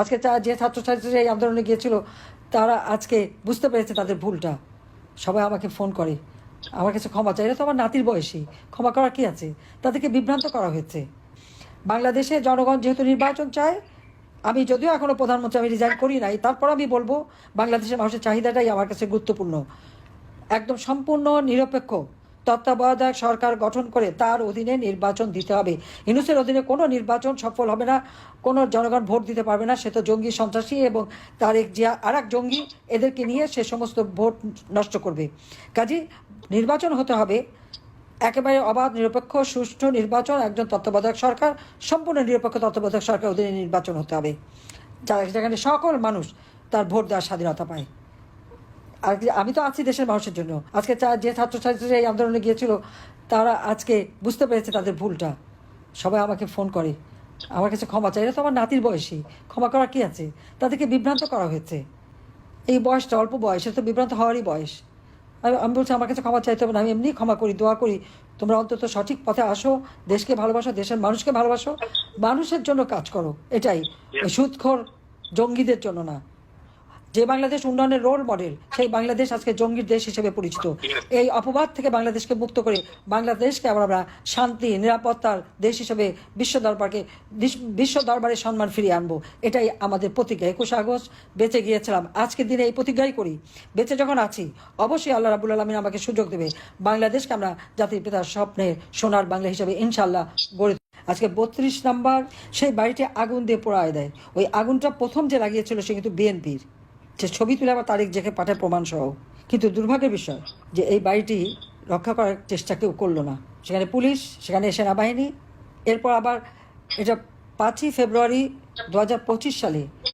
আজকে যে ছাত্রছাত্রীরা এই আন্দোলনে গিয়েছিল, তারা আজকে বুঝতে পেরেছে তাদের ভুলটা। সবাই আমাকে ফোন করে। আমার কাছে ক্ষমা চাই এটা তো আমার নাতির বয়সী। ক্ষমা করার কি আছে? তাদেরকে বিভ্রান্ত করা হয়েছে। বাংলাদেশে জনগণ যেহেতু নির্বাচন চায়, আমি যদিও এখনও প্রধানমন্ত্রী আমি রিজাইন করি নাই, তারপর আমি বলব, বাংলাদেশের মানুষের চাহিদাটাই আমার কাছে গুরুত্বপূর্ণ। একদম সম্পূর্ণ নিরপেক্ষ। তত্ত্বাবধায়ক সরকার গঠন করে তার অধীনে নির্বাচন দিতে হবে। ইনুসের অধীনে কোনো নির্বাচন সফল হবে না, কোনো জনগণ ভোট দিতে পারবে না, সে তো জঙ্গি সন্ত্রাসী এবং তার এক জিয়া আর এক জঙ্গি, এদেরকে নিয়ে সে সমস্ত ভোট নষ্ট করবে। কাজে নির্বাচন হতে হবে। একেবারে অবাধ, নিরপেক্ষ, সুষ্ঠু নির্বাচন, একজন তত্ত্বাবধায়ক সরকার, সম্পূর্ণ নিরপেক্ষ তত্ত্বাবধায়ক সরকার অধীনে নির্বাচন হতে হবে। যা- যেখানে সকল মানুষ তার ভোট দেওয়ার স্বাধীনতা পায়। আর আমি তো আছি দেশের মানুষের জন্য। আজকে যে ছাত্রছাত্রীরা এই আন্দোলনে গিয়েছিল, তারা আজকে বুঝতে পেরেছে তাদের ভুলটা। সবাই আমাকে ফোন করে। আমার কাছে ক্ষমা চাই এটা তো আমার নাতির বয়সী। ক্ষমা করা কি আছে? তাদেরকে বিভ্রান্ত করা হয়েছে। এই বয়সটা অল্প বয়স তো বিভ্রান্ত হওয়ারই বয়স। আমি বলছি, আমার কাছে ক্ষমা চাইতে হবে না। আমি এমনি ক্ষমা করি, দোয়া করি। তোমরা অন্তত সঠিক পথে আসো, দেশকে ভালোবাসো, দেশের মানুষকে ভালোবাসো। মানুষের জন্য কাজ করো। এটাই। সুদখোর জঙ্গিদের জন্য না। যে বাংলাদেশ উন্নয়নের রোল মডেল সেই বাংলাদেশ আজকে জঙ্গির দেশ হিসেবে পরিচিত। এই অপবাদ থেকে বাংলাদেশকে মুক্ত করে বাংলাদেশকে আবার আমরা শান্তি, নিরাপত্তার দেশ হিসেবে বিশ্ব দরবারকে বিশ- বিশ্ব দরবারে সম্মান ফিরিয়ে আনব। এটাই আমাদের প্রতিজ্ঞা। একুশে আগস্ট বেঁচে গিয়েছিলাম। আজকের দিনে এই প্রতিজ্ঞাই করি। বেঁচে যখন আছি, অবশ্যই আল্লাহ রাবুল আলমিন আমাকে সুযোগ দেবে। বাংলাদেশকে আমরা জাতির পিতার স্বপ্নের সোনার বাংলা হিসেবে ইনশাল্লাহ গড়ে আজকে বত্রিশ নাম্বার, সেই বাড়িটি আগুন দিয়ে পোড়ায় দেয়। ওই আগুনটা প্রথম যে লাগিয়েছিল সে কিন্তু বিএনপির। যে ছবি তুলে আবার তারিখ যেখানে পাঠায় প্রমাণ সহ কিন্তু দুর্ভাগ্যের বিষয় যে এই বাড়িটি রক্ষা করার চেষ্টা কেউ করল না। সেখানে পুলিশ, সেখানে সেনাবাহিনী। এরপর আবার এটা পাঁচই ফেব্রুয়ারি দু হাজার পঁচিশ সালে